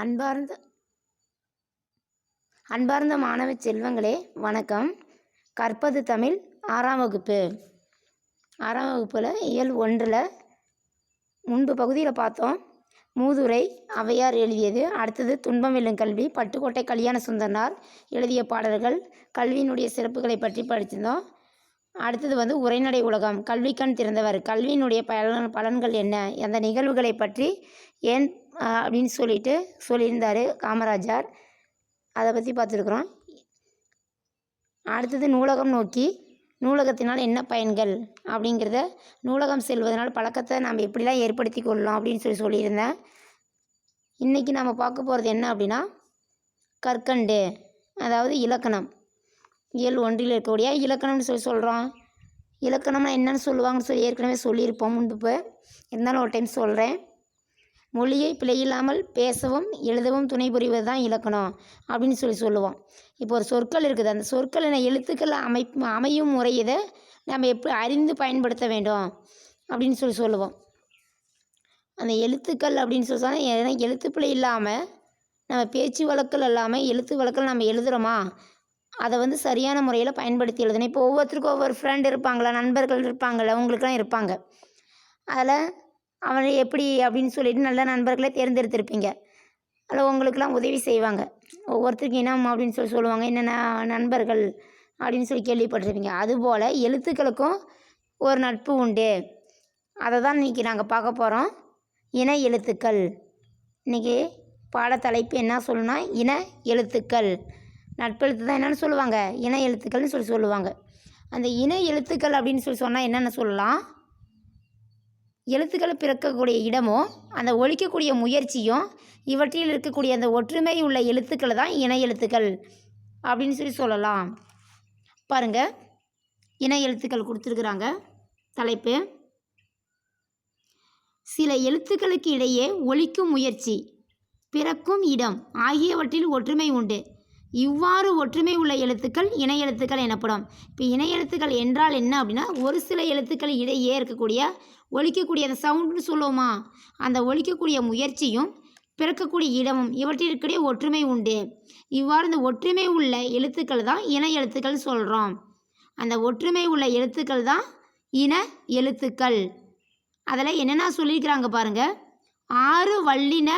அன்பார்ந்த அன்பார்ந்த மாணவ செல்வங்களே வணக்கம். கற்பது தமிழ் ஆறாம் வகுப்பு. ஆறாம் வகுப்பில் இயல் ஒன்றில் முன்பு பகுதியில் பார்த்தோம். மூதுரை ஔவையார் எழுதியது. அடுத்தது துன்பம் வெல்லும் கல்வி பட்டுக்கோட்டை கல்யாண சுந்தரனார் எழுதிய பாடல்கள் கல்வியினுடைய சிறப்புகளை பற்றி படிச்சிருந்தோம். அடுத்தது வந்து உரைநடை உலகம் கல்விக்கண் திறந்தவர் கல்வியினுடைய பலன் பலன்கள் என்ன அந்த நிகழ்வுகளை பற்றி ஏன் அப்படின்னு சொல்லிட்டு சொல்லியிருந்தார் காமராஜர். அதை பற்றி பார்த்துருக்குறோம். அடுத்தது நூலகம் நோக்கி நூலகத்தினால் என்ன பயன்கள் அப்படிங்கிறத நூலகம் செல்வதனால் பழக்கத்தை நாம் எப்படிலாம் ஏற்படுத்தி கொள்ளலாம் அப்படின்னு சொல்லி சொல்லியிருந்தேன். இன்றைக்கி நம்ம பார்க்க போகிறது என்ன அப்படின்னா கற்கண்டு அதாவது இலக்கணம். இயல் ஒன்றில் இருக்கக்கூடிய இலக்கணம்னு சொல்லி சொல்கிறோம் இலக்கணம்னா என்னன்னு சொல்லுவாங்கன்னு சொல்லி ஏற்கனவே சொல்லியிருப்போம் முன்பு. இப்போ இருந்தாலும் ஒரு டைம் சொல்கிறேன் மொழியை பிழையில்லாமல் பேசவும் எழுதவும் துணை புரிவது தான் இலக்கணம் அப்படின்னு சொல்லி சொல்லுவோம். இப்போ ஒரு சொற்கள் இருக்குது. அந்த சொற்களின எழுத்துக்கள் அமை அமையும் முறை இதை நம்ம எப்படி அறிந்து பயன்படுத்த வேண்டும் அப்படின்னு சொல்லி சொல்லுவோம். அந்த எழுத்துக்கள் அப்படின்னு சொல்லி சொன்னால் ஏன்னா எழுத்து பிழை இல்லாமல் நம்ம பேச்சு வழக்கில் இல்லாமல் எழுத்து வழக்கில் நம்ம எழுதுகிறோமா அதை வந்து சரியான முறையில் பயன்படுத்தி எழுதணும். இப்போ ஒவ்வொருத்தருக்கும் ஒவ்வொரு ஃப்ரெண்ட் இருப்பாங்களா நண்பர்கள் இருப்பாங்களா உங்களுக்குலாம் இருப்பாங்க. அதில் அவனை எப்படி அப்படின்னு சொல்லிட்டு நல்ல நண்பர்களை தேர்ந்தெடுத்திருப்பீங்க. அதில் உங்களுக்கெல்லாம் உதவி செய்வாங்க. ஒவ்வொருத்தருக்கும் இனம் அப்படின்னு சொல்லி சொல்லுவாங்க. என்னென்ன நண்பர்கள் அப்படின்னு சொல்லி கேள்விப்பட்டிருப்பீங்க. அதுபோல் எழுத்துக்களுக்கும் ஒரு நட்பு உண்டு. அதை தான் இன்றைக்கி நாங்கள் பார்க்க போகிறோம் இன எழுத்துக்கள். இன்றைக்கி பாடத்தலைப்பு என்ன சொல்லணும்னா இன எழுத்துக்கள். நட்பெழுத்து தான் என்னென்னு சொல்லுவாங்க. இன எழுத்துக்கள்னு சொல்லி சொல்லுவாங்க. அந்த இன எழுத்துக்கள் அப்படின்னு சொல்லி சொன்னால் என்னென்ன சொல்லலாம்? எழுத்துக்களை பிறக்கக்கூடிய இடமும் அந்த ஒழிக்கக்கூடிய முயற்சியும் இவற்றில் இருக்கக்கூடிய அந்த ஒற்றுமை உள்ள எழுத்துக்கள் தான் இணை எழுத்துக்கள் அப்படின்னு சொல்லி சொல்லலாம். பாருங்க. இணை எழுத்துக்கள் கொடுத்துருக்குறாங்க. தலைப்பு. சில எழுத்துக்களுக்கு இடையே ஒழிக்கும் முயற்சி பிறக்கும் இடம் ஆகியவற்றில் ஒற்றுமை உண்டு. இவ்வாறு ஒற்றுமை உள்ள எழுத்துக்கள் இணை எழுத்துக்கள் எனப்படும். இப்போ இணை எழுத்துக்கள் என்றால் என்ன அப்படின்னா ஒரு சில எழுத்துக்கள் இடையே இருக்கக்கூடிய ஒழிக்கக்கூடிய அந்த சவுண்டுன்னு சொல்லுவோமா? அந்த ஒழிக்கக்கூடிய முயற்சியும் பிறக்கக்கூடிய இடமும் இவற்றிற்கிடையே ஒற்றுமை உண்டு. இவ்வாறு இந்த ஒற்றுமை உள்ள எழுத்துக்கள் தான் இன எழுத்துக்கள் சொல்கிறோம் அந்த ஒற்றுமை உள்ள எழுத்துக்கள் தான் இன எழுத்துக்கள். அதில் என்னென்ன சொல்லியிருக்கிறாங்க பாருங்கள் ஆறு வல்லின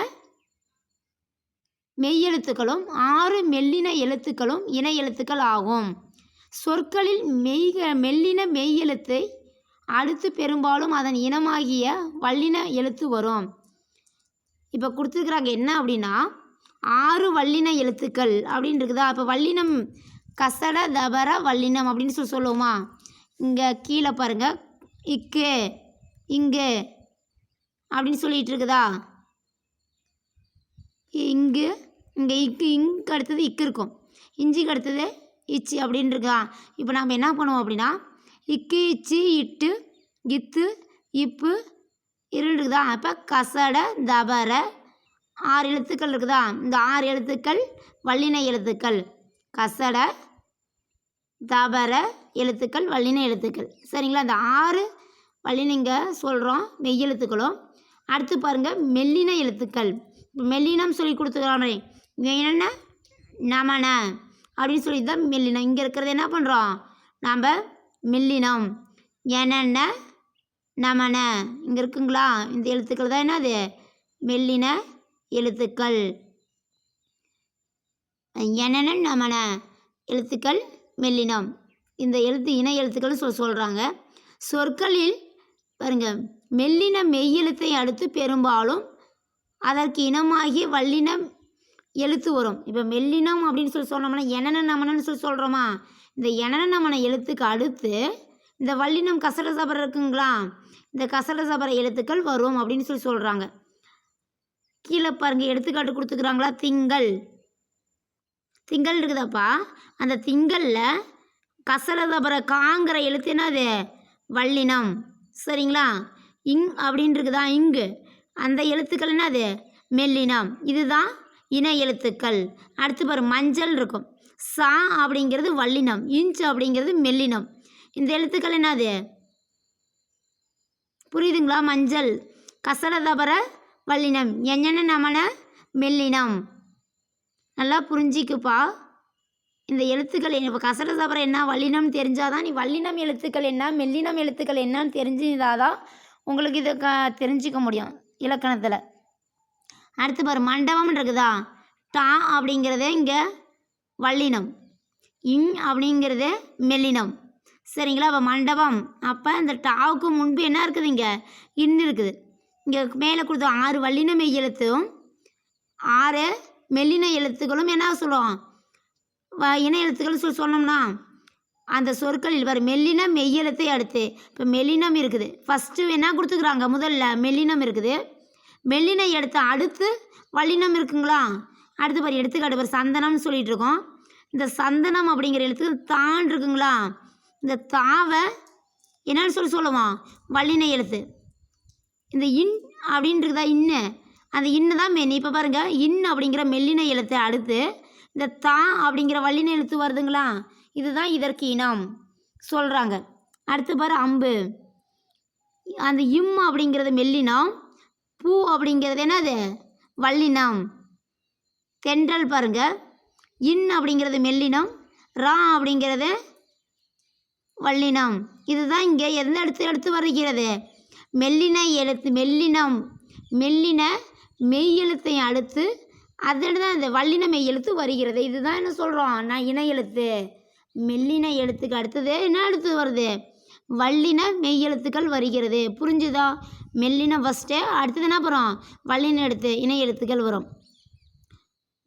மெய்யெழுத்துக்களும் ஆறு மெல்லின எழுத்துக்களும் இன எழுத்துக்கள் ஆகும். சொற்களில் மெய் மெல்லின மெய்யெழுத்தை அடுத்து பெரும்பாலும் அதன் இனமாகிய வல்லின எழுத்து வரும். இப்போ கொடுத்துருக்குறாங்க என்ன அப்படின்னா ஆறு வல்லின எழுத்துக்கள் அப்படின்னு இருக்குதா? இப்போ வல்லினம் கசட தபர வல்லினம் அப்படின்னு சொல்லி சொல்லுவோமா? இங்கே கீழே பாருங்கள் இக்கு இங்கு அப்படின்னு சொல்லிகிட்டு இருக்குதா? இங்கு இங்கே இக்கு இங்கு அடுத்தது இக்கு இருக்கும். இஞ்சிக்கு அடுத்தது இச்சி அப்படின்னு இருக்கா இப்போ நாம் என்ன பண்ணுவோம் அப்படின்னா இக்கு இச்சி இட்டு இத்து இப்பு இருள் இருக்குதா அப்போ கசட தபர ஆறு எழுத்துக்கள் இருக்குதா? இந்த ஆறு எழுத்துக்கள் வல்லின எழுத்துக்கள். கசட தபர எழுத்துக்கள் வல்லின எழுத்துக்கள். சரிங்களா? இந்த ஆறு வல்லினங்க சொல்கிறோம் மெய்யெழுத்துக்களும் அடுத்து பாருங்கள் மெல்லின எழுத்துக்கள். இப்போ மெல்லினம் சொல்லி கொடுத்துக்கிறாங்களே இங்கே என்னென்ன? நமன. அப்படின்னு சொல்லி தான் மெல்லினம். இங்கே இருக்கிறது என்ன பண்ணுறோம் நாம் மெல்லினம். என்னென்ன? நமன. இங்கே இருக்குங்களா? இந்த எழுத்துக்கள் தான் என்னது? மெல்லின எழுத்துக்கள். என்னென்ன? நமன. எழுத்துக்கள் மெல்லினம். இந்த எழுத்து இன எழுத்துக்கள் சொல் சொல்கிறாங்க சொற்களில் பாருங்க மெல்லின மெய்யெழுத்தை அடுத்து பெரும்பாலும் அதற்கு இனமாகிய வல்லினம் எழுத்து வரும். இப்போ மெல்லினம் அப்படின்னு சொல்லி சொன்னோம்னா எனன நமனன்னு சொல்லி சொல்கிறோமா இந்த எனன நமன எழுத்துக்கு அடுத்து இந்த வல்லினம் கசட சபரம் இருக்குங்களா? இந்த கசட சபர எழுத்துக்கள் வரும் அப்படின்னு சொல்லி சொல்கிறாங்க கீழே பாருங்கள் எடுத்துக்காட்டு கொடுத்துக்கிறாங்களா? திங்கள். திங்கள் இருக்குதாப்பா? அந்த திங்களில் கசரதபர காங்கிற எழுத்து என்னது? வல்லினம். சரிங்களா? இங் அப்படின்னு இருக்குதா? இங்கு. அந்த எழுத்துக்கள் என்னது? மெல்லினம். இதுதான் இன எழுத்துக்கள். அடுத்து பாரு மஞ்சள் இருக்கும். சா அப்படிங்கிறது வல்லினம் இன்ச் அப்படிங்கிறது மெல்லினம். இந்த எழுத்துக்கள் என்னது? புரியுதுங்களா? மஞ்சள். கசலதபர வல்லினம் என்னென்ன நமன மெல்லினம். நல்லா புரிஞ்சிக்குப்பா. இந்த எழுத்துக்கள் இப்போ கசட சபரம் என்ன வல்லினம் தெரிஞ்சாதான் நீ வல்லினம் எழுத்துக்கள் என்ன மெல்லினம் எழுத்துக்கள் என்னன்னு தெரிஞ்சுதாதான் உங்களுக்கு இதை க தெரிஞ்சிக்க முடியும் இலக்கணத்தில். அடுத்து பாரு மண்டபம் இருக்குதா? டா அப்படிங்கிறது இங்கே வல்லினம் இங் அப்படிங்கிறது மெல்லினம். சரிங்களா? அப்போ மண்டபம். அப்போ இந்த டாவுக்கு முன்பு என்ன இருக்குது இங்கே? இன் இருக்குது. இங்கே மேலே கொடுத்த ஆறு வல்லின எழுத்தும் ஆறு மெல்லின எழுத்துக்களும் என்ன சொல்லுவோம் வ- இன எழுத்துக்கள் சொல்லி சொன்னோம்னா அந்த சொற்களில் வர மெல்லின மெய்யெழுத்தை அடுத்து இப்போ மெல்லினம் இருக்குது. ஃபஸ்ட்டு என்ன கொடுத்துக்குறாங்க முதல்ல மெல்லினம் இருக்குது. மெல்லின எழுத்து அடுத்து வல்லினம் இருக்குங்களா? அடுத்து பாரு எடுத்துக்காட்டு பாரு சந்தனம்னு சொல்லிட்டு இருக்கோம் இந்த சந்தனம் அப்படிங்கிற எழுத்து தான் இருக்குங்களா? இந்த தாவை என்னன்னு சொல்லி சொல்லுவோம் வல்லின எழுத்து. இந்த இன் அப்படின்னு இருக்குதா இன்னு? அந்த இன்னு தான் மென் இப்போ பாருங்க இன் அப்படிங்கிற மெல்லின எழுத்து அடுத்து இந்த தா அப்படிங்கிற வல்லின எழுத்து வருதுங்களா? இதுதான் இதற்கு இனம். சொல்கிறாங்க அடுத்து பாரு அம்பு. அந்த இம் அப்படிங்கிறது மெல்லினம் பூ அப்படிங்கிறது என்னது? வல்லினம் தென்றல் பாருங்க. இன் அப்படிங்கிறது மெல்லினம். ரா அப்படிங்கிறது வல்லினம் இதுதான் இங்கே எந்த எடுத்து எடுத்து வருகிறது? மெல்லின எழுத்து மெல்லினம். மெல்லின மெய் எழுத்தை அடுத்து அதோடு தான் இந்த வல்லின மெய் எழுத்து வருகிறது. இதுதான் என்ன சொல்கிறோம் நான் இணை எழுத்து. மெல்லின எழுத்துக்கு அடுத்தது என்ன எழுத்து வருது? வல்லின மெய்யெழுத்துக்கள் வருகிறது. புரிஞ்சுதா? மெல்லின ஃபஸ்ட்டு அடுத்தது என்ன வரும் வல்லின எழுத்து இணை எழுத்துக்கள் வரும்.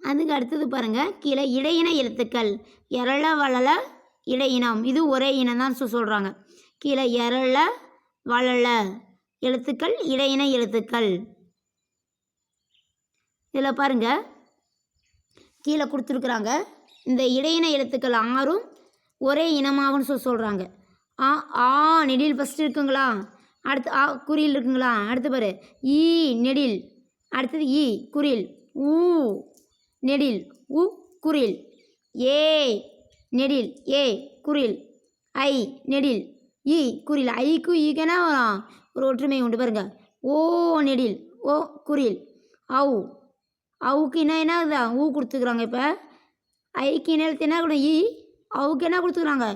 அதுக்கு அடுத்தது பாருங்கள் கீழே இடையின எழுத்துக்கள். எரள வளல இடையினம் இது ஒரே இனம் தான் சொல்கிறாங்க கீழே எரள வளல எழுத்துக்கள் இடையின எழுத்துக்கள். இதில் பாருங்க கீழே கொடுத்துருக்குறாங்க. இந்த இடையின எழுத்துக்கள் ஆறும் ஒரே இனமாகும்னு சொல்லி சொல்கிறாங்க ஆ ஆ நெடில் ஃபஸ்ட்டு இருக்குங்களா? அடுத்து ஆ குறில் இருக்குங்களா? அடுத்து பாரு. ஈ நெடில். அடுத்தது ஈ குறில் ஊ நெடில். உ குறில் ஏ நெடில். ஏ குறில் ஐ நெடில். ஈ குறில் ஐக்கு ஈக்கனா வரும்? ஒரு ஒற்றுமை உண்டு பாருங்க. ஓ நெடில். ஓ குறில் அவு அவுக்கு என்ன என்ன ஆகுதா? ஊ கொடுத்துக்குறாங்க இப்போ. ஐக்கு என்ன என்ன கொடுக்கும்? ஈ. அவுக்கு என்ன கொடுத்துக்குறாங்க?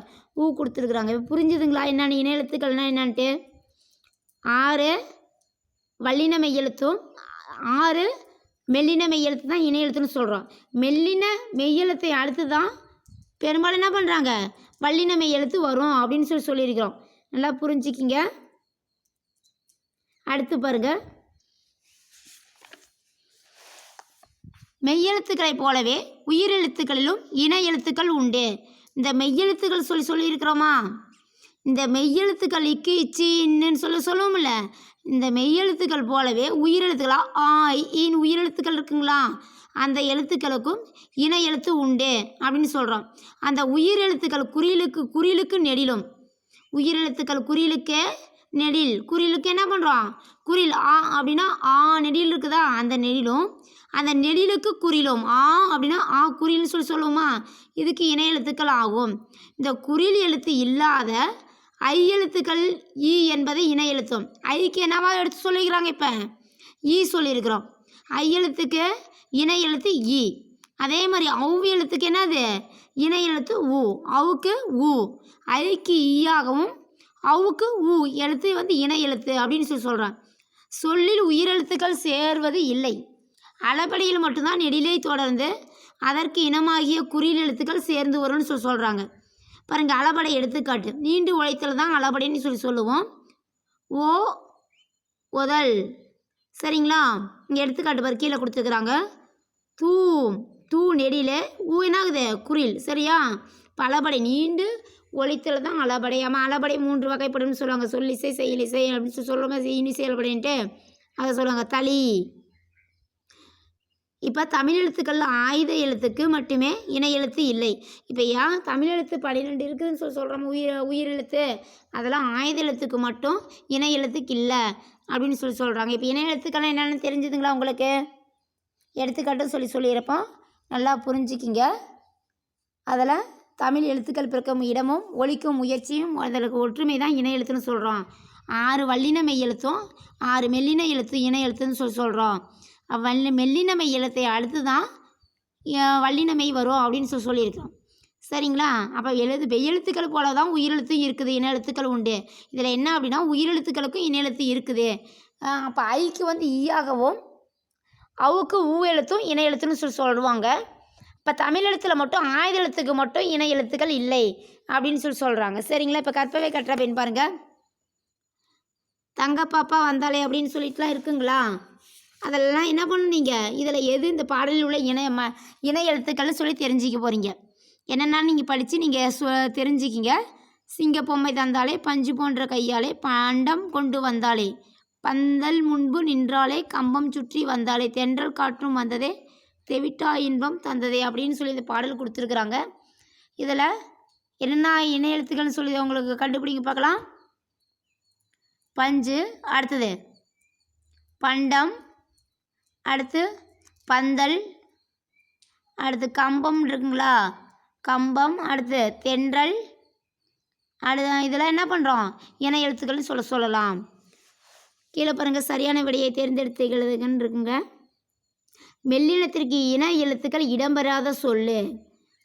ஊ கொடுத்துருக்குறாங்க. இப்போ புரிஞ்சுதுங்களா? என்னென்ன இன எழுத்துக்கள்னா ஆறு வல்லின மெய் எழுத்தும் ஆறு மெல்லின மெய் எழுத்து தான் இணை எழுத்துன்னு சொல்கிறோம் மெல்லின மெய்யெழுத்தை அடுத்து தான் பெரும்பாலும் என்ன பண்ணுறாங்க வல்லின மெய் எழுத்து வரும் அப்படின்னு சொல்லி சொல்லியிருக்கிறோம். நல்லா புரிஞ்சுக்கிங்க. அடுத்து பாருங்கள் மெய்யெழுத்துக்களைப் போலவே உயிரெழுத்துக்களிலும் இன எழுத்துக்கள் உண்டு. இந்த மெய்யெழுத்துக்கள் சொல்லி சொல்லியிருக்கிறோமா? இந்த மெய்யெழுத்துக்கள் இக்கு இச்சின்னு இன்னுன்னு சொல்லி சொல்லுவோம்ல. இந்த மெய்யெழுத்துக்கள் போலவே உயிரெழுத்துக்களாக ஆ ஈன் உயிரெழுத்துக்கள் இருக்குங்களா? அந்த எழுத்துக்களுக்கும் இன எழுத்து உண்டு அப்படின்னு சொல்கிறோம் அந்த உயிரெழுத்துக்கள் குறியலுக்கு குறியலுக்கு நெடிலும். உயிரெழுத்துக்கள் குறியலுக்கே நெடில். குறிலுக்கு என்ன பண்ணுறோம் குறில் ஆ அப்படின்னா ஆ நெடில் இருக்குதா? அந்த நெடிலும். அந்த நெடிலுக்கு குறிலும். ஆ அப்படின்னா ஆ குறில்னு சொல்லி சொல்லுவோமா? இதுக்கு இணை எழுத்துக்கள் ஆகும். இந்த குறில் எழுத்து இல்லாத ஐ எழுத்துக்கள் ஈ என்பது இணை எழுத்தும். ஐக்கு என்னவா எடுத்து சொல்லிக்கிறாங்க இப்போ? ஈ சொல்லியிருக்கிறோம். ஐ எழுத்துக்கு இணை எழுத்து ஈ அதே மாதிரி அவு எழுத்துக்கு என்னது? இணை எழுத்து ஊ அவுக்கு ஊ ஐக்கு ஈயாகவும் அவுக்கு ஊ எழுத்து வந்து இணை எழுத்து அப்படின்னு சொல்லி சொல்கிறான் சொல்லில் உயிரெழுத்துக்கள் சேர்வது இல்லை. அளபடியில் மட்டும்தான் நெடிலை தொடர்ந்து அதற்கு இனமாகிய குறியில் எழுத்துக்கள் சேர்ந்து வரும்னு சொல்லி சொல்கிறாங்க பாருங்க அளபடை எடுத்துக்காட்டு. நீண்டு உழைத்தல் தான் அளபடைன்னு சொல்லி சொல்லுவோம். ஓ உதல் சரிங்களா? இங்கே எடுத்துக்காட்டு பாரு கீழே கொடுத்துருக்குறாங்க. தூ தூ நெடியில் ஊ என்ன ஆகுது குரில் சரியா? பலபடை நீண்டு ஒழித்தல் தான் அளபடை ஆமாம் அளபடை மூன்று வகைப்படும்னு சொல்லுவாங்க. சொல்லிசை செயலிசை அப்படின்னு சொல்லி சொல்லுவாங்க இனி செயல்படைன்ட்டு அதை சொல்லுவாங்க. தளி. இப்போ தமிழ் எழுத்துக்களில் ஆயுத எழுத்துக்கு மட்டுமே இணை எழுத்து இல்லை. இப்போ ஏன் தமிழ் எழுத்து பன்னிரெண்டு இருக்குதுன்னு சொல்லி சொல்கிறோம் உயிர் உயிர் எழுத்து. அதெல்லாம் ஆயுத எழுத்துக்கு மட்டும் இணை எழுத்துக்கு இல்லை அப்படின்னு சொல்லி சொல்கிறாங்க இப்போ இணை எழுத்துக்கெல்லாம் என்னென்னு தெரிஞ்சுதுங்களா உங்களுக்கு? எடுத்துக்காட்டும் சொல்லி சொல்லியிருப்போம். நல்லா புரிஞ்சுக்கிங்க. அதில் தமிழ் எழுத்துக்கள் பிறக்கும் இடமும் ஒழிக்கும் முயற்சியும் அதற்கு ஒற்றுமை தான் இணை எழுத்துன்னு சொல்கிறோம் ஆறு வல்லின மெய் எழுத்தும் ஆறு மெல்லின எழுத்து இணை எழுத்துன்னு சொல்லி சொல்கிறோம் வல்லி மெய் எழுத்தை அடுத்து தான் வல்லினமை வரும் அப்படின்னு சொல்லி சொல்லியிருக்கிறோம். சரிங்களா? அப்போ எழுது எழுத்துக்கள் போல தான் உயிரெழுத்தும் இருக்குது இன எழுத்துக்கள் உண்டு. இதில் என்ன அப்படின்னா உயிரெழுத்துக்களுக்கும் இன எழுத்து இருக்குது. அப்போ ஐக்கு வந்து ஈயாகவும் அவுக்கு ஊ எழுத்தும் இன எழுத்துன்னு சொல்லி சொல்லுவாங்க. இப்போ தமிழ் எழுத்தில் மட்டும் ஆயுத எழுத்துக்கு மட்டும் இணை எழுத்துக்கள் இல்லை அப்படின்னு சொல்லி சொல்கிறாங்க சரிங்களா? இப்போ கற்பவை கற்ற பெண் பாருங்கள் தங்க பாப்பா வந்தாலே அப்படின்னு சொல்லிட்டுலாம் இருக்குங்களா? அதெல்லாம் என்ன பண்ணுனீங்க இதில் எது இந்த பாடலில் உள்ள இணைய ம இணை எழுத்துக்கள்னு சொல்லி தெரிஞ்சுக்க போகிறீங்க என்னென்னா நீங்கள் படித்து நீங்கள் சொ தெரிஞ்சுக்கிங்க. சிங்க பொம்மை தந்தாலே பஞ்சு போன்ற கையாலே பாண்டம் கொண்டு வந்தாலே பந்தல் முன்பு நின்றாலே கம்பம் சுற்றி வந்தாலே தென்றல் காற்றும் வந்ததே தெவிட்டா இன்பம் தந்ததே அப்படின்னு சொல்லி இந்த பாடல் கொடுத்துருக்குறாங்க. இதில் என்னென்ன இணை எழுத்துக்கள்னு சொல்லி உங்களுக்கு கண்டுபிடிங்க பார்க்கலாம். பஞ்சு அடுத்தது பண்டம் அடுத்து பந்தல் அடுத்து கம்பம் இருக்குங்களா? கம்பம் அடுத்து தென்றல் அடுத்து இதெல்லாம் என்ன பண்ணுறோம் இணை எழுத்துக்கள்னு சொல்ல சொல்லலாம். கீழே பாருங்கள் சரியான விடையை தேர்ந்தெடுத்து எழுதுங்கன்னு இருக்குங்க. மெல்லினத்திற்கு இன எழுத்துக்கள் இடம்பெறாத சொல்லு.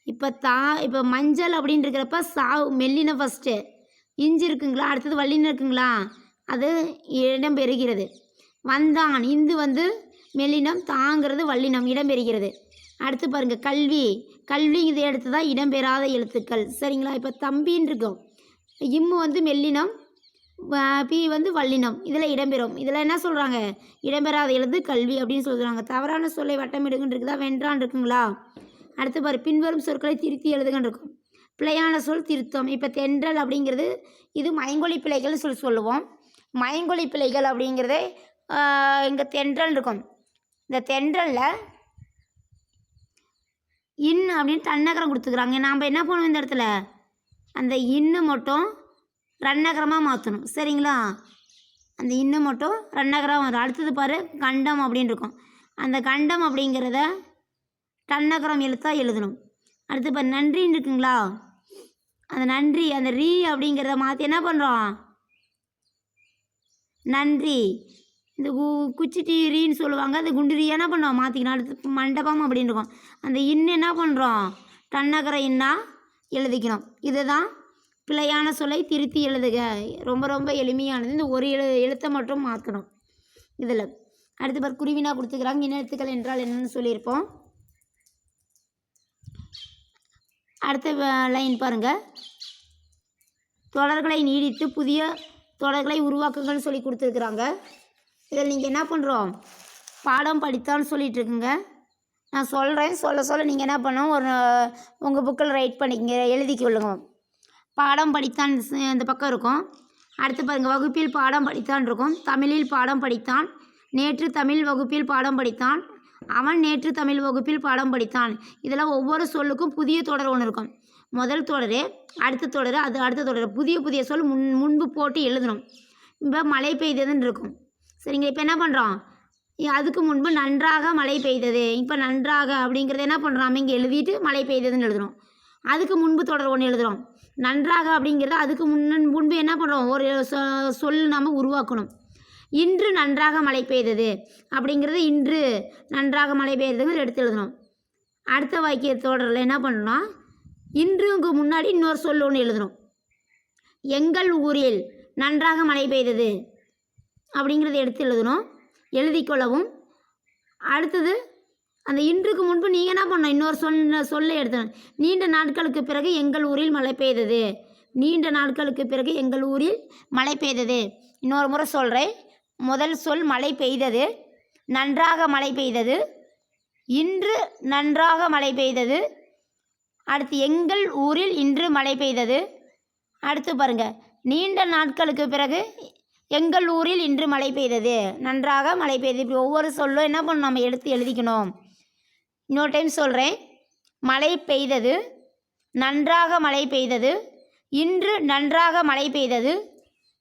இப்போ தா இப்போ மஞ்சள் அப்படின்னு இருக்கிறப்ப சா மெல்லினம் ஃபஸ்ட்டு இஞ்சி இருக்குங்களா? அடுத்தது வள்ளினம் இருக்குங்களா? அது இடம்பெறுகிறது வந்தான். இந்து வந்து மெல்லினம் தாங்கிறது வல்லினம் இடம்பெறுகிறது அடுத்து பாருங்கள் கல்வி. கல்வி இதை எடுத்து தான் இடம்பெறாத எழுத்துக்கள். சரிங்களா? இப்போ தம்பின்னு இருக்கும் இம்மு வந்து மெல்லினம் பி வந்து வல்லினம். இதில் இடம்பெறும். இதில் என்ன சொல்கிறாங்க இடம்பெறாத எழுது கல்வி அப்படின்னு சொல்கிறாங்க தவறான சொல்லை வட்டமிடுங்கன்னு இருக்குதா வென்றான் இருக்குங்களா? அடுத்து பாரு பின்வரும் சொற்களை திருத்தி எழுதுகன்னு இருக்கும் பிழையான சொல் திருத்தம். இப்போ தென்றல் அப்படிங்கிறது இது மயங்கொழி பிழைகள்னு சொல்லி சொல்லுவோம். மயங்கொழி பிழைகள் அப்படிங்கிறது இங்கே தென்றல் இருக்கும். இந்த தென்றலில் இன் அப்படின்னு தன்னகரம் கொடுத்துக்கிறாங்க. நாம் என்ன பண்ணுவோம் இந்த இடத்துல? அந்த இன்னு மட்டும் ரன்னகரமாக மாற்றணும் சரிங்களா? அந்த இன்னும் மட்டும் ரன்னகரம் வரும் அடுத்தது பாரு கண்டம் அப்படின்னு இருக்கும் அந்த கண்டம் அப்படிங்கிறத டன்னகரம் எழுத்தா எழுதணும். அடுத்து இப்போ நன்றின்னு இருக்குங்களா? அந்த நன்றி அந்த ரீ அப்படிங்கிறத மாற்றி என்ன பண்ணுறோம் நன்றி. இந்த கு குச்சி டீரின்னு சொல்லுவாங்க அந்த குண்டுரி என்ன பண்ணுவோம் மாற்றிக்கணும் அடுத்து மண்டபம் அப்படின்னு இருக்கும் அந்த இன்னு என்ன பண்ணுறோம் டன்னகர இன்னா எழுதிக்கணும். இதுதான் பிழையான சொல்லை திருத்தி எழுதுக. ரொம்ப ரொம்ப எளிமையானது. இந்த ஒரு எழு எழுத்தை மட்டும் மாற்றணும் இதில். அடுத்து பார் குருவினா கொடுத்துக்கிறாங்க. இன எழுத்துக்கள் என்றால் என்னன்னு சொல்லியிருப்போம். அடுத்த லைன் பாருங்கள் தொடர்களை நீடித்து புதிய தொடர்களை உருவாக்குங்கள்னு சொல்லி கொடுத்துருக்குறாங்க. இதில் நீங்கள் என்ன பண்ணுறோம் பாடம் படித்தான்னு சொல்லிட்டு இருக்குங்க நான் சொல்கிறேன் சொல்ல சொல்ல நீங்கள் என்ன பண்ணணும்? ஒரு உங்கள் புக்கில் ரைட் பண்ணிக்கங்க. எழுதிக்கொள்ளுங்க. பாடம் படித்தான் இந்த பக்கம் இருக்கும். அடுத்து பாருங்கள் வகுப்பில் பாடம் படித்தான் இருக்கும். தமிழில் பாடம் படித்தான். நேற்று தமிழ் வகுப்பில் பாடம் படித்தான். அவன் நேற்று தமிழ் வகுப்பில் பாடம் படித்தான். இதெல்லாம் ஒவ்வொரு சொல்லுக்கும் புதிய தொடர் ஒன்று இருக்கும். முதல் தொடர் அடுத்த தொடர் அது அடுத்த தொடர். புதிய புதிய சொல் முன் முன்பு போட்டு எழுதணும். இப்போ மழை பெய்ததுன்னு இருக்கும். சரிங்க இப்போ என்ன பண்ணுறோம் அதுக்கு முன்பு நன்றாக மழை பெய்தது. இப்போ நன்றாக அப்படிங்கிறத என்ன பண்ணுறோம் இங்கே எழுதிட்டு மழை பெய்ததுன்னு எழுதணும். அதுக்கு முன்பு தொடர் ஒன்று எழுதுகிறோம் நன்றாக அப்படிங்கிறத அதுக்கு முன்ன முன்பு என்ன பண்ணுறோம் ஒரு சொ- சொல் நாம் உருவாக்கணும். இன்று நன்றாக மழை பெய்தது அப்படிங்கிறது இன்று நன்றாக மழை பெய்ததுங்கிற எடுத்து எழுதணும். அடுத்த வாக்கிய தொடரில் என்ன பண்ணணும்னா இன்றுக்கு முன்னாடி இன்னொரு சொல் ஒன்று எழுதணும் எங்கள் ஊரில் நன்றாக மழை பெய்தது அப்படிங்கிறத எடுத்து எழுதணும். எழுதிக்கொள்ளவும். அடுத்தது அந்த இன்றுக்கு முன்பு நீங்கள் என்ன பண்ணணும் இன்னொரு சொன்ன சொல்லை எடுத்தோம் நீண்ட நாட்களுக்கு பிறகு எங்கள் ஊரில் மழை பெய்தது. நீண்ட நாட்களுக்கு பிறகு எங்கள் ஊரில் மழை பெய்தது. இன்னொரு முறை சொல்கிறேன் முதல் சொல் மழை பெய்தது. நன்றாக மழை பெய்தது. இன்று நன்றாக மழை பெய்தது. அடுத்து எங்கள் ஊரில் இன்று மழை பெய்தது. அடுத்து பாருங்கள் நீண்ட நாட்களுக்கு பிறகு எங்கள் ஊரில் இன்று மழை பெய்தது. நன்றாக மழை பெய்தது. இப்படி ஒவ்வொரு சொல்லும் என்ன பண்ணணும் நம்ம எடுத்து எழுதிக்கணும். இன்னொரு டைம் சொல்கிறேன் மழை பெய்தது நன்றாக மழை பெய்தது இன்று நன்றாக மழை பெய்தது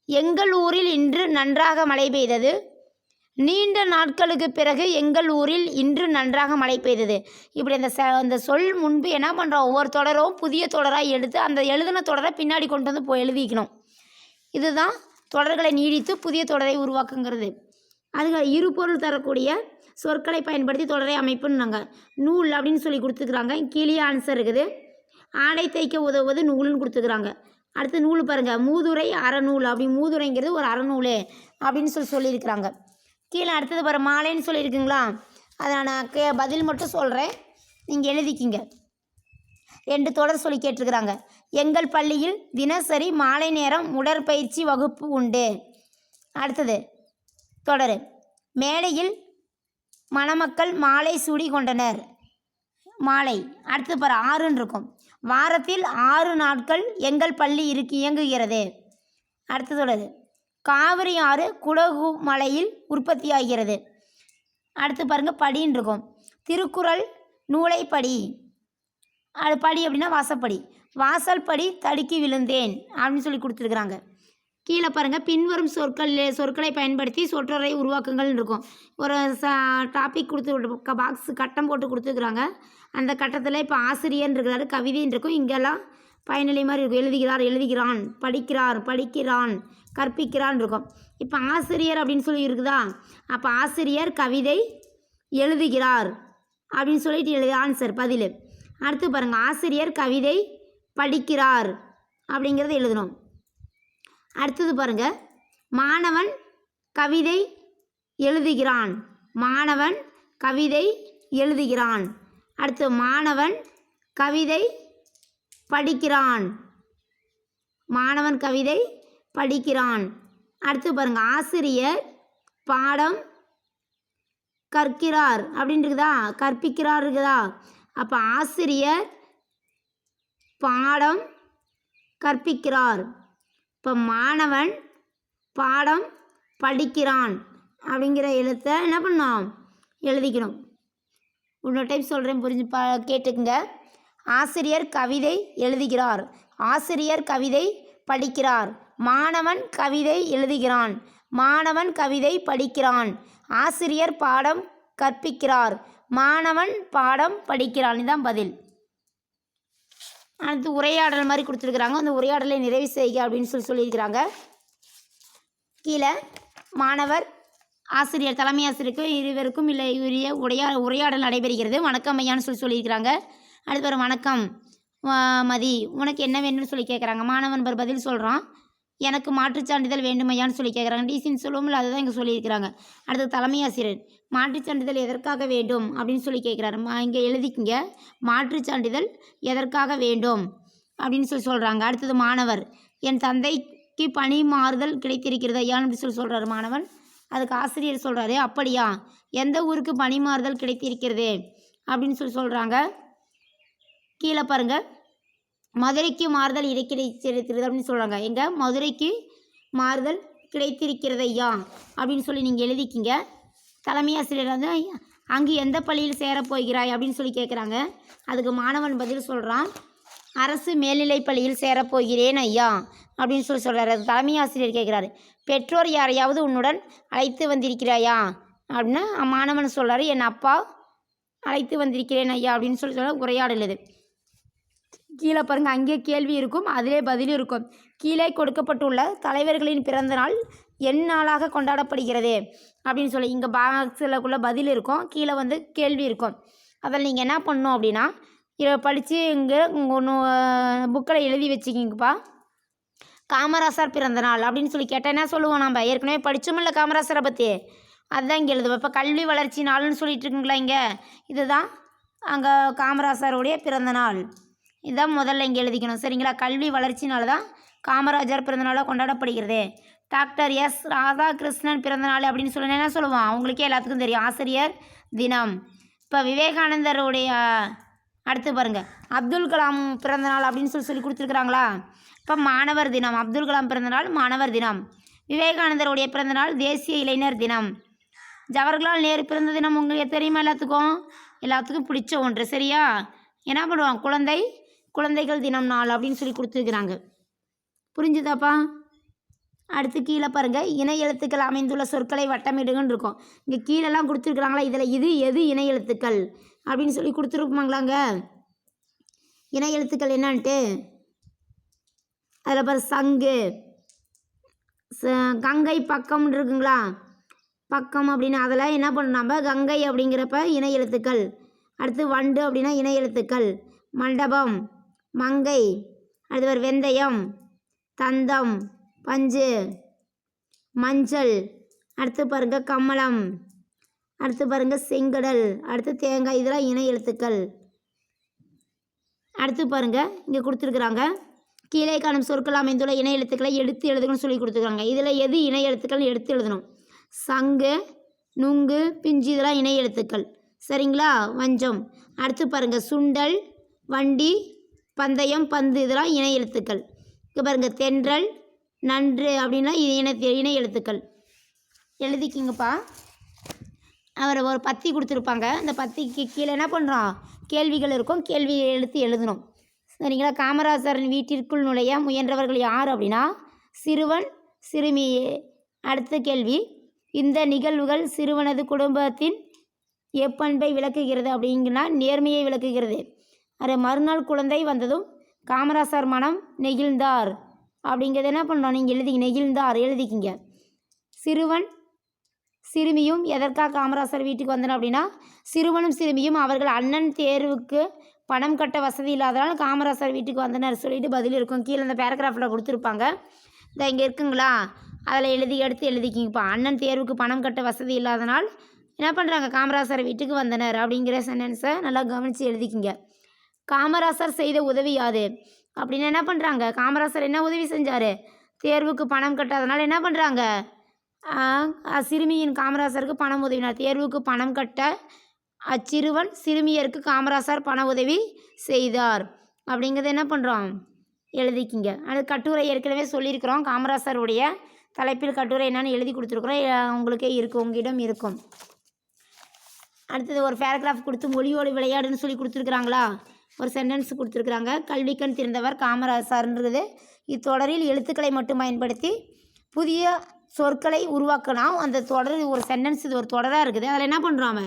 எங்கள் ஊரில் இன்று நன்றாக மழை பெய்தது நீண்ட நாட்களுக்கு பிறகு எங்கள் ஊரில் இன்று நன்றாக மழை பெய்தது. இப்படி அந்த ச அந்த சொல் முன்பு என்ன பண்ணுறோம் ஒவ்வொரு தொடரும் புதிய தொடராக எடுத்து அந்த எழுதின தொடரை பின்னாடி கொண்டு வந்து போய் எழுதிக்கணும். இதுதான் தொடர்களை நீடித்து புதிய தொடரை உருவாக்குங்கிறது. அதுக்கு இரு பொருள் தரக்கூடிய சொற்களை பயன்படுத்தி தொடரை அமைப்புன்னாங்க. நூல் அப்படின்னு சொல்லி கொடுத்துக்கிறாங்க. கீழே ஆன்சர் இருக்குது. ஆடை தைக்க உதவுவது நூல்னு கொடுத்துக்கிறாங்க. அடுத்து நூல் பாருங்கள் மூதுரை அறநூல் அப்படி மூதுரைங்கிறது ஒரு அறநூல் அப்படின்னு சொல்லி சொல்லியிருக்கிறாங்க. கீழே அடுத்தது பாரு மாலைன்னு சொல்லியிருக்குங்களா? அதை நான் கே பதில் மட்டும் சொல்கிறேன் நீங்கள் எழுதிக்கிங்க. ரெண்டு தொடர் சொல்லி கேட்டிருக்கிறாங்க. எங்கள் பள்ளியில் தினசரி மாலை நேரம் உடற்பயிற்சி வகுப்பு உண்டு. அடுத்தது தொடர். மேடையில் மணமக்கள் மாலை சூடி கொண்டனர். மாலை அடுத்து பாரு ஆறுன்னு இருக்கும். வாரத்தில் ஆறு நாட்கள் எங்கள் பள்ளி இருக்கு இயங்குகிறது. அடுத்து தொடரு காவிரி ஆறு குடகு மலையில் உற்பத்தியாகிறது. அடுத்து பாருங்கள் படின்னு இருக்கும். திருக்குறள் நூலை படி அது படி அப்படின்னா வாசப்படி. வாசல் படி தடுக்கி விழுந்தேன் அப்படின்னு சொல்லி கொடுத்துருக்குறாங்க. கீழே பாருங்கள் பின்வரும் சொற்கள் சொற்களை பயன்படுத்தி சொற்றொரை உருவாக்குங்கள்னு இருக்கும். ஒரு ச டாபிக் கொடுத்து பாக்ஸ் கட்டம் போட்டு கொடுத்துருக்குறாங்க. அந்த கட்டத்தில் இப்போ ஆசிரியர் இருக்கிறாரு கவிதைன்னு இருக்கும். இங்கெல்லாம் பயனிலை மாதிரி இருக்கும். எழுதுகிறார் எழுதுகிறான் படிக்கிறார் படிக்கிறான் கற்பிக்கிறான் இருக்கும். இப்போ ஆசிரியர் அப்படின்னு சொல்லி இருக்குதா? அப்போ ஆசிரியர் கவிதை எழுதுகிறார் அப்படின்னு சொல்லிட்டு எழுது ஆன்சர் பதில். அடுத்து பாருங்கள் ஆசிரியர் கவிதை படிக்கிறார் அப்படிங்கிறத எழுதணும். அடுத்தது பாருங்க. மாணவன் கவிதை எழுதுகிறான். மாணவன் கவிதை எழுதுகிறான். அடுத்து மாணவன் கவிதை படிக்கிறான். மாணவன் கவிதை படிக்கிறான். அடுத்து பாருங்கள் ஆசிரியர் பாடம் கற்கிறார். அப்படின்னு இருக்குதா? கற்பிக்கிறார் இருக்குதா? அப்போ ஆசிரியர் பாடம் கற்பிக்கிறார். இப்போ மாணவன் பாடம் படிக்கிறான் அப்படிங்கிற எழுத்தை என்ன பண்ணோம்? எழுதிக்கணும். இன்னொரு டைப் சொல்கிறேன் புரிஞ்சு பா கேட்டுக்குங்க. ஆசிரியர் கவிதை எழுதுகிறார். ஆசிரியர் கவிதை படிக்கிறார். மாணவன் கவிதை எழுதுகிறான். மாணவன் கவிதை படிக்கிறான். ஆசிரியர் பாடம் கற்பிக்கிறார். மாணவன் பாடம் படிக்கிறான். இதுதான் பதில். அடுத்து உரையாடல் மாதிரி கொடுத்துருக்குறாங்க. அந்த உரையாடலை நிறைவு செய்க அப்படின்னு சொல்லி சொல்லியிருக்கிறாங்க. கீழே மாணவர் ஆசிரியர் தலைமை ஆசிரியருக்கும் இருவருக்கும் இல்லை உரிய உரையா உரையாடல் நடைபெறுகிறது. வணக்கம் ஐயான்னு சொல்லி சொல்லியிருக்கிறாங்க. அடுத்து ஒரு வணக்கம் மதி உனக்கு என்ன வேணும்னு சொல்லி கேட்குறாங்க மாணவன் பர் பதில் சொல்கிறான் எனக்கு மாற்றுச் சான்றிதழ் வேண்டும் சொல்லி கேட்குறாங்க டிசின்னு சொல்லுவோம்ல அதுதான் இங்கே சொல்லியிருக்கிறாங்க. அடுத்து தலைமை ஆசிரியர் மாற்றுச் சான்றிதழ் எதற்காக வேண்டும் அப்படின்னு சொல்லி கேட்குறாரு மா இங்கே எழுதிக்கிங்க. மாற்றுச் சான்றிதழ் எதற்காக வேண்டும் அப்படின்னு சொல்லி சொல்கிறாங்க அடுத்தது மாணவர் என் தந்தைக்கு பணி மாறுதல் கிடைத்திருக்கிறது? ஐயான்னு அப்படி சொல்லி சொல்கிறாரு மாணவன். அதுக்கு ஆசிரியர் சொல்கிறாரு அப்படியா? எந்த ஊருக்கு பணி மாறுதல் கிடைத்திருக்கிறது? அப்படின்னு சொல்லி சொல்கிறாங்க கீழே பாருங்கள் மதுரைக்கு மாறுதல் இடை கிடைத்திருக்கிறது அப்படின்னு சொல்கிறாங்க எங்க? மதுரைக்கு மாறுதல் கிடைத்திருக்கிறது ஐயா அப்படின்னு சொல்லி நீங்கள் எழுதிக்கிங்க. தலைமை ஆசிரியர் வந்து அங்கு எந்த பள்ளியில் சேரப் போகிறாய் அப்படின்னு சொல்லி கேட்குறாங்க அதுக்கு மாணவன் பதில் சொல்கிறான் அரசு மேல்நிலை பள்ளியில் சேரப்போகிறேன் ஐயா அப்படின்னு சொல்லி சொல்கிறாரு அது தலைமை ஆசிரியர் கேட்குறாரு பெற்றோர் யாரையாவது உன்னுடன் அழைத்து வந்திருக்கிறாயா? அப்படின்னா மாணவன் சொல்கிறாரு என் அப்பா அழைத்து வந்திருக்கிறேன் ஐயா அப்படின்னு சொல்லி சொல்ல உரையாடல் இது. கீழே பாருங்கள் அங்கே கேள்வி இருக்கும் அதிலே பதிலும் இருக்கும். கீழே கொடுக்கப்பட்டுள்ள தலைவர்களின் பிறந்த நாள் என் நாளாக கொண்டாடப்படுகிறது அப்படின்னு சொல்லி இங்கே பாக்ஸில்குள்ளே பதில் இருக்கும் கீழே வந்து கேள்வி இருக்கும். அதில் நீங்கள் என்ன பண்ணணும் அப்படின்னா இதை படித்து இங்கே ஒன்று புக்கில் எழுதி வச்சுக்கிங்கப்பா. காமராசர் பிறந்த நாள் அப்படின்னு சொல்லி கேட்டால் என்ன சொல்லுவோம் நம்ம? ஏற்கனவே படித்தோமில்ல காமராசரை பற்றி அதுதான் இங்கே எழுதுவோம். இப்போ கல்வி வளர்ச்சி நாள்னு சொல்லிட்டு இருக்குங்களா இங்கே? இதுதான் அங்கே காமராசருடைய பிறந்த நாள். இதுதான் முதல்ல இங்கே எழுதிக்கணும். சரிங்களா? கல்வி வளர்ச்சினால தான் காமராஜர் பிறந்தநாளாக கொண்டாடப்படுகிறது. டாக்டர் எஸ் ராதாகிருஷ்ணன் பிறந்தநாள் அப்படின்னு சொல்லி என்ன சொல்லுவான்? அவங்களுக்கே எல்லாத்துக்கும் தெரியும். ஆசிரியர் தினம். இப்போ விவேகானந்தருடைய அடுத்து பாருங்க. அப்துல் கலாம் பிறந்தநாள் அப்படின்னு சொல்லி சொல்லி கொடுத்துருக்குறாங்களா? இப்போ மாணவர் தினம். அப்துல் கலாம் பிறந்தநாள் மாணவர் தினம். விவேகானந்தருடைய பிறந்தநாள் தேசிய இளைஞர் தினம். ஜவஹர்லால் நேரு பிறந்த தினம் உங்களுக்கு தெரியுமா எல்லாத்துக்கும்? எல்லாத்துக்கும் பிடிச்ச ஒன்று. சரியா? என்ன பண்ணுவான்? குழந்தை குழந்தைகள் தினம் நாள் அப்படின்னு சொல்லி கொடுத்துருக்குறாங்க. புரிஞ்சுதாப்பா? அடுத்து கீழே பாருங்கள் இணை எழுத்துக்கள் அமைந்துள்ள சொற்களை வட்டமிடுங்கன்னு இருக்கும். இங்கே கீழெல்லாம் கொடுத்துருக்குறாங்களா? இதில் இது எது இணை எழுத்துக்கள்? அப்படின்னு சொல்லி கொடுத்துருப்பாங்களாங்க இணை எழுத்துக்கள் என்னன்ட்டு? அதில் பாரு சங்கு. ச கங்கை பக்கம்னு இருக்குங்களா? பக்கம் அப்படின்னு அதில் என்ன பண்ணணும் நம்ம கங்கை அப்படிங்கிறப்ப இணை எழுத்துக்கள். அடுத்து வண்டு அப்படின்னா இணை எழுத்துக்கள். மண்டபம். மங்கை. அடுத்து ஒரு வெந்தயம் தந்தம் பஞ்சு மஞ்சள். அடுத்து பாருங்க கமலம். அடுத்து பாருங்க செங்கடல். அடுத்து தேங்காய். இதெல்லாம் இணை எழுத்துக்கள். அடுத்து பாருங்க இங்கே கொடுத்துருக்குறாங்க. கீழே காணும் சொற்கள் அமைந்துள்ள இணை எழுத்துக்களை எடுத்து எழுதணும்னு சொல்லி கொடுத்துருக்காங்க. இதில் எது இணை எழுத்துக்கள் எடுத்து எழுதணும்? சங்கு நுங்கு பிஞ்சு இதெல்லாம் இணை எழுத்துக்கள். சரிங்களா? வஞ்சம். அடுத்து பாருங்கள் சுண்டல் வண்டி பந்தயம் பந்து இதெல்லாம் இணை எழுத்துக்கள். இங்கே பாருங்கள் தென்றல் நன்று அப்படின்னா இது இணை இணை எழுத்துக்கள். எழுதிக்கிங்கப்பா. அவரை ஒரு பத்தி கொடுத்துருப்பாங்க. அந்த பத்திக்கு கீழே என்ன பண்ணுறோம் கேள்விகள் இருக்கும். கேள்வி எழுத்து எழுதணும். சரிங்களா? காமராசரின் வீட்டிற்குள் நுழைய முயன்றவர்கள் யார் அப்படின்னா சிறுவன் சிறுமி அடுத்த கேள்வி. இந்த நிகழ்வுகள் சிறுவனது குடும்பத்தின் எப்பண்பை விளக்குகிறது அப்படிங்கன்னா நேர்மையை விளக்குகிறது. அது மறுநாள் குழந்தை வந்ததும் காமராசர் மனம் நெகிழ்ந்தார். அப்படிங்கிறது என்ன பண்ணணும்? நீங்கள் எழுதி நெகிழ்ந்தார் எழுதிக்கிங்க. சிறுவன் சிறுமியும் எதற்காக காமராசர் வீட்டுக்கு வந்தன அப்படின்னா சிறுவனும் சிறுமியும் அவர்கள் அண்ணன் தேர்வுக்கு பணம் கட்ட வசதி இல்லாதனால காமராசர் வீட்டுக்கு வந்தனர் சொல்லிட்டு பதில் இருக்கும். கீழே அந்த பேராகிராஃபில் கொடுத்துருப்பாங்க. இந்த இங்கே இருக்குங்களா? அதில் எழுதி எடுத்து எழுதிக்கிங்கப்பா அண்ணன் தேர்வுக்கு பணம் கட்ட வசதி இல்லாதனால் என்ன பண்ணுறாங்க காமராசர் வீட்டுக்கு வந்தனர் அப்படிங்கிற சென்டென்ஸை நல்லா கவனித்து எழுதிக்கிங்க. காமராசர் செய்த உதவி யாது? அப்படின்னு என்ன பண்ணுறாங்க காமராசர் என்ன உதவி செஞ்சார்? தேர்வுக்கு பணம் கட்டாதனால என்ன பண்ணுறாங்க சிறுமியின் காமராசருக்கு பணம் உதவினார். தேர்வுக்கு பணம் கட்ட அச்சிறுவன் சிறுமியருக்கு காமராசர் பண உதவி செய்தார். அப்படிங்கிறத என்ன பண்ணுறோம் எழுதிக்கிங்க. அது கட்டுரை ஏற்கனவே சொல்லியிருக்கிறோம். காமராசருடைய தலைப்பில் கட்டுரை என்னென்னு எழுதி கொடுத்துருக்குறோம். உங்களுக்கே இருக்கும். உங்களிடம் இருக்கும். அடுத்தது ஒரு பேராகிராஃப் கொடுத்து மொழியோடு விளையாடுன்னு சொல்லி கொடுத்துருக்குறாங்களா? ஒரு சென்டென்ஸ் கொடுத்துருக்குறாங்க. கல்விக்கண் திறந்தவர் காமராசர்ன்றது. இத்தொடரில் எழுத்துக்களை மட்டும் பயன்படுத்தி புதிய சொற்களை உருவாக்கலாம் அந்த தொடர் ஒரு சென்டென்ஸ் இது ஒரு தொடராக இருக்குது. அதில் என்ன பண்ணுறோம்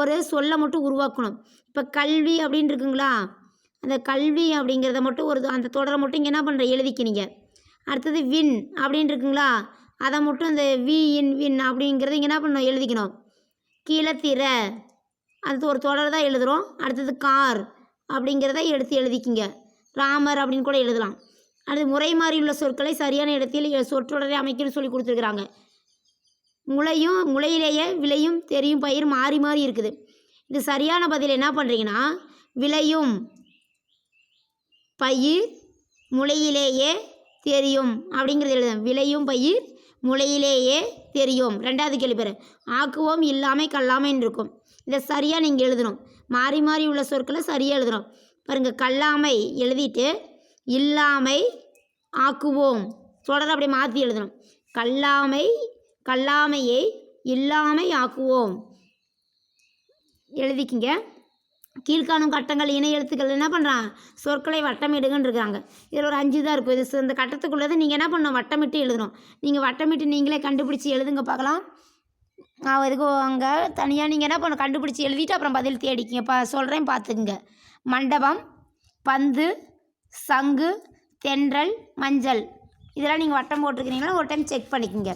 ஒரு சொல்லை மட்டும் உருவாக்கணும். இப்போ கல்வி அப்படின்னு இருக்குங்களா? அந்த கல்வி அப்படிங்கிறத மட்டும் ஒரு அந்த தொடரை மட்டும் இங்கே என்ன பண்ணுற எழுதிக்கினீங்க அடுத்தது வின் அப்படின்னு இருக்குங்களா? அதை மட்டும் அந்த வி இன் வின் அப்படிங்கிறது இங்கே என்ன பண்ணணும்? எழுதிக்கணும். கீழே திற அது ஒரு தொடர் தான் எழுதுகிறோம் அடுத்தது கார். அப்படிங்கிறத எடுத்து எழுதிக்கிங்க. ராமர் அப்படின்னு கூட எழுதலாம். அடுத்து முறை மாறியுள்ள சொற்களை சரியான இடத்தில் சொற்றொடரை அமைக்கணும்னு சொல்லி கொடுத்துருக்குறாங்க. முளையும் முளையிலேயே விளையும் தெரியும் பயிர் மாறி மாறி இருக்குது. இது சரியான பதில் என்ன பண்ணுறீங்கன்னா விளையும் பயிர் முளையிலேயே தெரியும் அப்படிங்கிறது எழுதும் விளையும் பயிர் முளையிலேயே தெரியும். ரெண்டாவது கேள்வி பேர். ஆக்குவோம் இல்லாமல் கல்லாமைன்னு இருக்கும். இதை சரியாக நீங்கள் எழுதணும். மாறி மாறி உள்ள சொற்களை சரியாக எழுதுகிறோம் பாருங்கள் கல்லாமை எழுதிட்டு இல்லாமை ஆக்குவோம். தொடர் அப்படியே மாற்றி எழுதணும். கல்லாமை கல்லாமையை இல்லாமை ஆக்குவோம். எழுதிக்கிங்க. கீழ்காணும் கட்டங்கள் இணை எழுத்துக்கள் என்ன பண்ணுறான் சொற்களை வட்டமிடுங்கன்னு இருக்காங்க. இதில் ஒரு அஞ்சு தான் இருக்கும். இது இந்த கட்டத்துக்குள்ளது நீங்கள் என்ன பண்ணணும்? வட்டமிட்டு எழுதணும். நீங்கள் வட்டமிட்டு நீங்களே கண்டுபிடிச்சி எழுதுங்க பார்க்கலாம். நான் இதுக்கு அங்கே தனியாக நீங்கள் என்ன பண்ணணும்? கண்டுபிடிச்சி எழுதிட்டு அப்புறம் பதில் தேடிக்கிங்க. பா சொல்கிறேன் பார்த்துக்குங்க மண்டபம் பந்து சங்கு தென்றல் மஞ்சள். இதெல்லாம் நீங்கள் வட்டம் போட்டிருக்கிறீங்களா? ஒரு டைம் செக் பண்ணிக்கோங்க.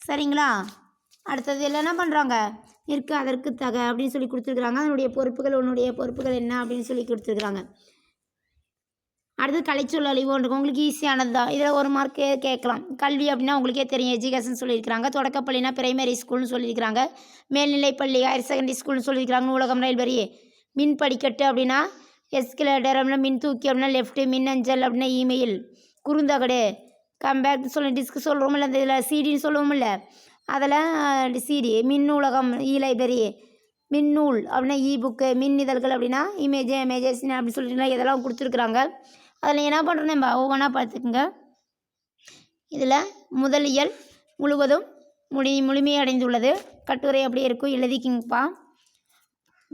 சரிங்களா? அடுத்தது எல்லாம் என்ன பண்ணுறாங்க இருக்கு அதற்கு தக அப்படின்னு சொல்லி கொடுத்துருக்குறாங்க. அதனுடைய பொறுப்புகள் உன்னுடைய பொறுப்புகள் என்ன அப்படின்னு சொல்லி கொடுத்துருக்குறாங்க. அடுத்து கலைச்சொல் அழிவோன்னு இருக்கும். உங்களுக்கு ஈஸியானது தான் இதில் ஒரு மார்க்கே கேட்கலாம். கல்வி அப்படின்னா உங்களுக்கே தெரியும். எஜுகேஷன் சொல்லியிருக்கிறாங்க. தொடக்கப்பள்ளினா பிரைமரி ஸ்கூல்னு சொல்லியிருக்கிறாங்க. மேல்நிலைப்பள்ளி ஹையர் செகண்டரி ஸ்கூல்னு சொல்லியிருக்கிறாங்க நூலகம் ரயில்வரி மின் படிக்கட்டு அப்படின்னா எஸ்கலேட்டர் அப்படின்னா மின் தூக்கி அப்படின்னா லெஃப்ட்டு மின் அஞ்சல் அப்படின்னா இமெயில் குறுந்தகடு கம்பேக்ட்னு சொல்லி டிஸ்க் இல்லை அந்த இதில் சிடின்னு சொல்லுவோம்ல. அதில் சீடி மின் நூலகம் இ லைப்ரரி மின்னூல் அப்படின்னா இ புக்கு மின் இதழ்கள் அப்படின்னா இமேஜ் இமேஜஸ் அப்படின்னு சொல்லிட்டு இதெல்லாம் கொடுத்துருக்குறாங்க. அதில் என்ன பண்ணுறோம் நம்ம ஒவ்வொன்றா பார்த்துக்குங்க. இதில் முதலியல் முழுவதும் முடி முழுமையடைந்துள்ளது. கட்டுரை அப்படியே இருக்கும். எழுதிக்கிங்கப்பா.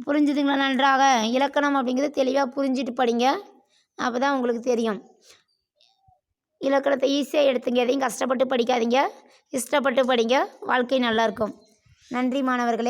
புரிஞ்சுதுங்களா? நன்றாக. இலக்கணம் அப்படிங்கிறது தெளிவாக புரிஞ்சுட்டு படிங்க. அப்போ தான் உங்களுக்கு தெரியும். இலக்கணத்தை ஈஸியாக எடுத்துங்க. எதையும் கஷ்டப்பட்டு படிக்காதீங்க. இஷ்டப்பட்டு படிங்க. வாழ்க்கை நல்லாயிருக்கும் நன்றி மாணவர்களே.